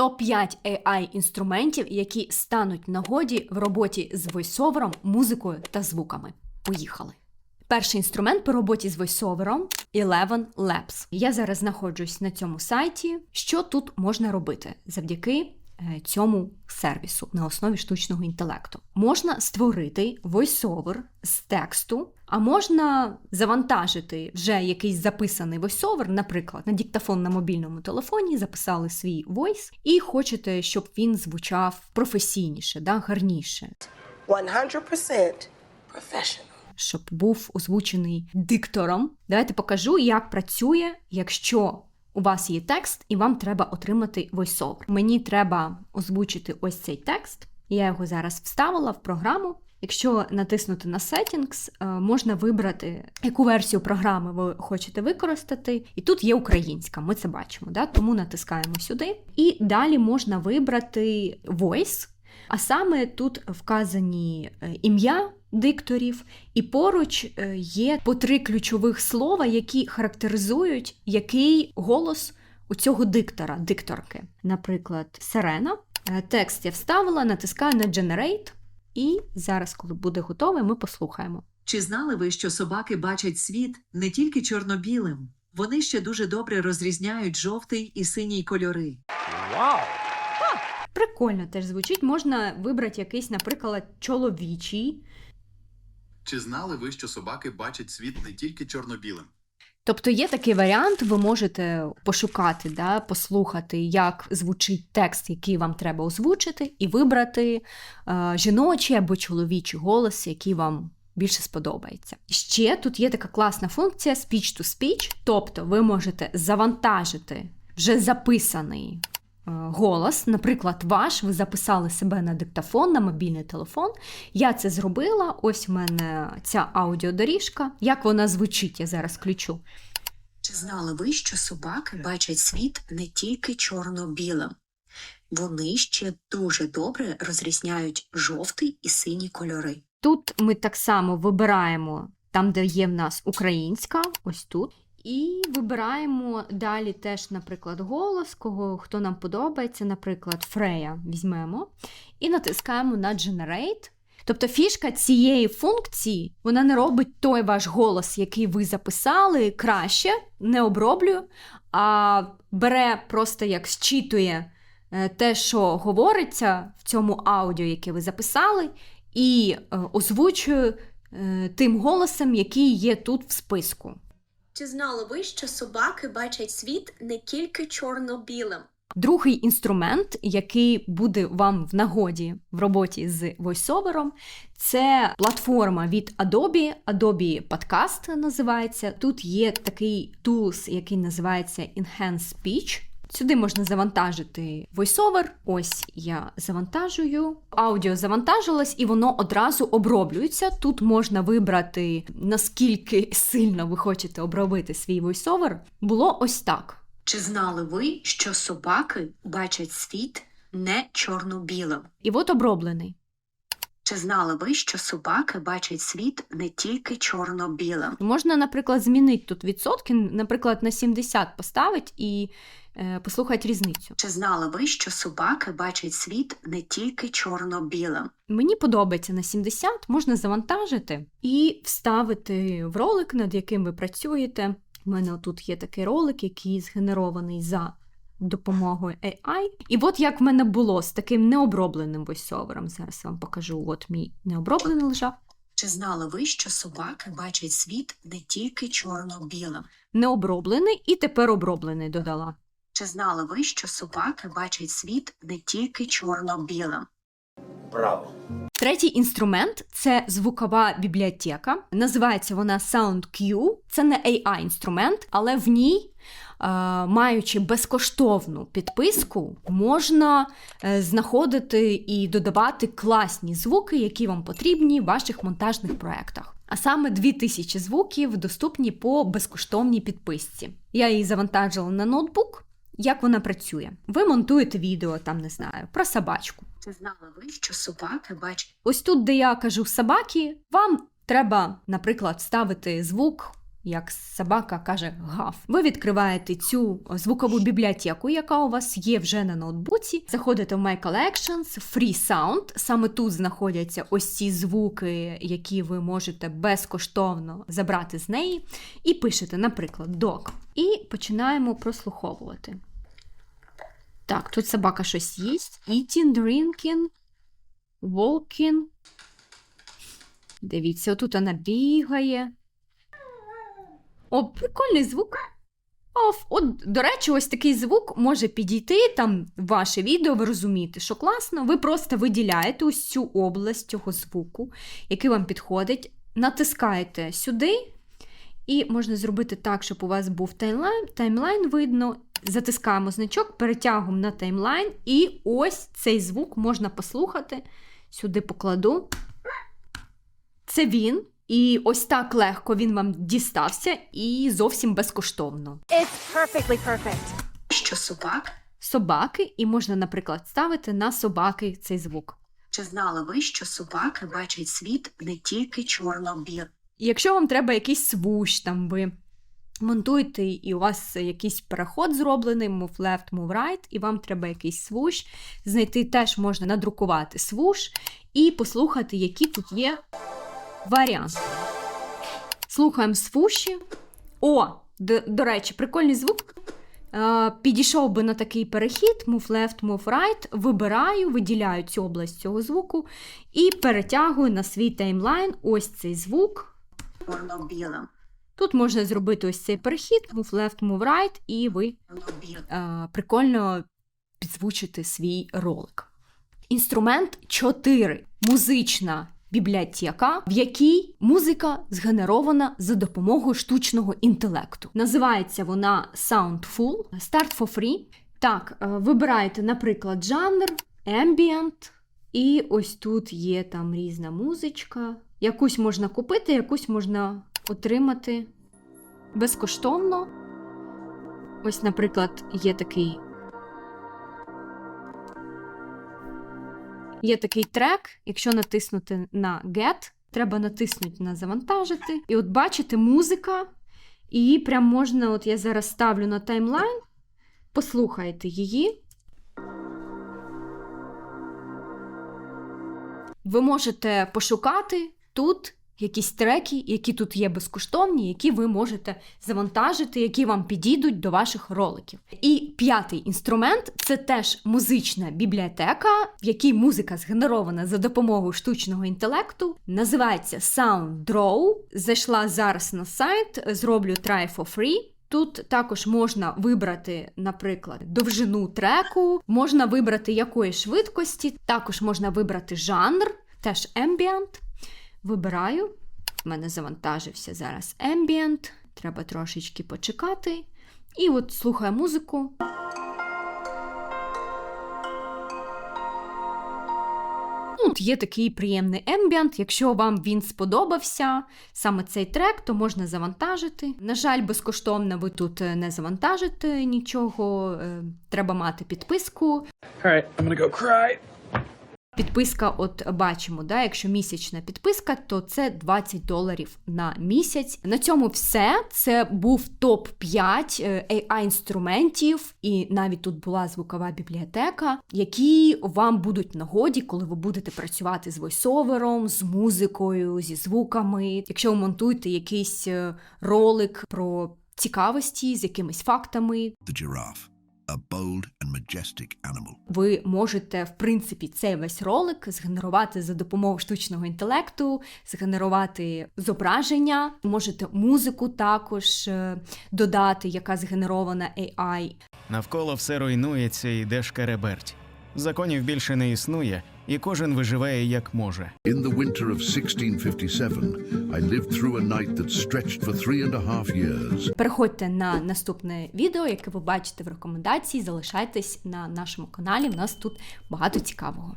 Топ-5 AI інструментів, які стануть нагоді в роботі з войсовером, музикою та звуками. Поїхали. Перший інструмент по роботі з войсовером Eleven Labs. Я зараз знаходжусь на цьому сайті. Що тут можна робити завдяки е, цьому сервісу на основі штучного інтелекту? Можна створити войсовер з тексту, а можна завантажити вже якийсь записаний войсовер, наприклад, на диктофон на мобільному телефоні, записали свій войс, і хочете, щоб він звучав професійніше, да, гарніше. 100% professional. щоб був озвучений диктором. Давайте покажу, як працює, якщо у вас є текст і вам треба отримати войсовер. Мені треба озвучити ось цей текст. Я його зараз вставила в програму. Якщо натиснути на Settings, е, можна вибрати, яку версію програми ви хочете використати. І тут є українська, ми це бачимо, да? тому натискаємо сюди. І далі можна вибрати Voice, а саме тут вказані е, ім'я дикторів, і поруч е, є по три ключових слова, які характеризують, який голос у цього диктора, дикторки. Наприклад, сирена. Текст я вставила, натискаю на Generate, і зараз, коли буде готовий, ми послухаємо. Чи знали ви, що собаки бачать світ не тільки чорно-білим? Вони ще дуже добре розрізняють жовтий і синій кольори. Прикольно теж звучить. Можна вибрати якийсь, наприклад, чоловічий. Чи знали ви, що собаки бачать світ не тільки чорно-білим? Тобто є такий варіант, ви можете пошукати, да, послухати, як звучить текст, який вам треба озвучити, і вибрати е, жіночий або чоловічий голос, який вам більше сподобається. Ще тут є така класна функція speech to speech, тобто ви можете завантажити вже записаний. Е, Голос, наприклад, ваш, ви записали себе на диктофон, на мобільний телефон. Я це зробила. Ось в мене ця аудіодоріжка. Як вона звучить, я зараз включу. Чи знали ви, що собаки бачать світ не тільки чорно-білим? Вони ще дуже добре розрізняють жовтий і синій кольори. Тут ми так само вибираємо там, де є в нас українська, ось тут. І вибираємо далі теж, наприклад, голос, кого хто нам подобається, наприклад, Фрея візьмемо, і натискаємо на Generate. Тобто фішка цієї функції вона не робить той ваш голос, який ви записали, краще, не оброблює, а бере просто як зчитує е, те, що говориться в цьому аудіо, яке ви записали, і е, озвучує е, тим голосом, який є тут в списку. Чи знали ви, що собаки бачать світ не тільки чорно-білим? Другий інструмент, який буде вам в нагоді в роботі з VoiceOver, це платформа від Adobe, Adobe Podcast називається. Тут є такий тулс, який називається Enhanced Speech. Сюди можна завантажити VoiceOver. Ось я завантажую. Аудіо завантажилось і воно одразу оброблюється. Тут можна вибрати, наскільки сильно ви хочете обробити свій VoiceOver. Було ось так. Чи знали ви, що собаки бачать світ не чорно-білим? І от оброблений. Чи знали ви, що собаки бачать світ не тільки чорно-білим? Можна, наприклад, змінити тут відсотки, наприклад, на 70 поставити і е, послухати різницю. Чи знали ви, що собаки бачать світ не тільки чорно-білим? Мені подобається на 70, можна завантажити і вставити в ролик, над яким ви працюєте. У мене тут є такий ролик, який згенерований за допомогою AI. І от як в мене було з таким необробленим войсовером. Зараз вам покажу. От мій необроблений лежав. Чи знали ви, що собаки бачать світ не тільки чорно-білим? Необроблений і тепер оброблений додала. Чи знали ви, що собаки бачать світ не тільки чорно-білим? Третій інструмент це звукова бібліотека. Називається вона SoundQ. Це не AI-інструмент, але в ній, маючи безкоштовну підписку, можна е, знаходити і додавати класні звуки, які вам потрібні в ваших монтажних проєктах. А саме 2000 звуків доступні по безкоштовній підписці. Я її завантажила на ноутбук. Як вона працює? Ви монтуєте відео, там не знаю, про собачку. Чи знали ви, що собаки бачать Ось тут, де я кажу собаки, вам треба, наприклад, вставити звук як собака каже гав. Ви відкриваєте цю звукову бібліотеку, яка у вас є вже на ноутбуці. Заходите в My Collections, Free Sound. Саме тут знаходяться ось ці звуки, які ви можете безкоштовно забрати з неї. І пишете, наприклад, dog. І починаємо прослуховувати. Так, тут собака щось їсть. Eating, drinking, walking. Дивіться, отут вона бігає. О, прикольний звук. Оф, от, до речі, ось такий звук може підійти там ваше відео, ви розумієте, що класно. Ви просто виділяєте ось цю область цього звуку, який вам підходить, натискаєте сюди, і можна зробити так, щоб у вас був таймлайн, таймлайн видно. Затискаємо значок, перетягуємо на таймлайн, і ось цей звук можна послухати. Сюди покладу. Це він. І ось так легко він вам дістався і зовсім безкоштовно. Що собак? Собаки, і можна, наприклад, ставити на собаки цей звук. Чи знали ви, що собаки бачать світ не тільки чорно-білим? І якщо вам треба якийсь свуш, там ви монтуєте, і у вас якийсь переход зроблений, move left, move right, і вам треба якийсь свуш, знайти теж можна надрукувати свуш і послухати, які тут є варіанти. Слухаємо свуші. О, до, до речі, прикольний звук. Е, Підійшов би на такий перехід, move left, move right, вибираю, виділяю цю область цього звуку і перетягую на свій таймлайн ось цей звук. Чорно-білим. Тут можна зробити ось цей перехід, move left, move right, і ви е, прикольно підзвучите свій ролик. Інструмент 4. Музична бібліотека, в якій музика згенерована за допомогою штучного інтелекту. Називається вона Soundful. Start for free. Так, е, вибираєте, наприклад, жанр, ambient, і ось тут є там різна музичка. Якусь можна купити, якусь можна отримати безкоштовно. Ось, наприклад, є такий. Є такий трек, якщо натиснути на Get, треба натиснути на завантажити. І от бачите, музика. І її прям можна, от я зараз ставлю на таймлайн, послухайте її. Ви можете пошукати тут якісь треки, які тут є безкоштовні, які ви можете завантажити, які вам підійдуть до ваших роликів. І п'ятий інструмент це теж музична бібліотека, в якій музика згенерована за допомогою штучного інтелекту. Називається SoundDraw. Зайшла зараз на сайт, зроблю try for free. Тут також можна вибрати, наприклад, довжину треку, можна вибрати якої швидкості, також можна вибрати жанр, теж ambient. Вибираю. В мене завантажився зараз ambient. Треба трошечки почекати. І от слухаю музику. Ну, От є такий приємний ембіант. Якщо вам він сподобався, саме цей трек, то можна завантажити. На жаль, безкоштовно ви тут е, не завантажите нічого. е, Треба мати підписку. All right, I'm gonna go cry. Підписка, от бачимо, да, якщо місячна підписка, то це 20 доларів на місяць. На цьому все. Це був топ 5 ai інструментів, і навіть тут була звукова бібліотека, які вам будуть нагоді, коли ви будете працювати з войсовером, з музикою, зі звуками. Якщо ви монтуєте якийсь е, ролик про цікавості з якимись фактами, The giraffe, a bold and majestic animal. ви можете, в принципі, цей весь ролик згенерувати за допомогою штучного інтелекту, згенерувати зображення, можете музику також е, додати, яка згенерована AI. Навколо все руйнується і йде шкереберть. Законів більше не існує, і кожен виживає як може. In the winter of 1657, I lived through a night that stretched for three and a half years. Переходьте на наступне відео, яке ви бачите в рекомендації. Залишайтесь на нашому каналі. У нас тут багато цікавого.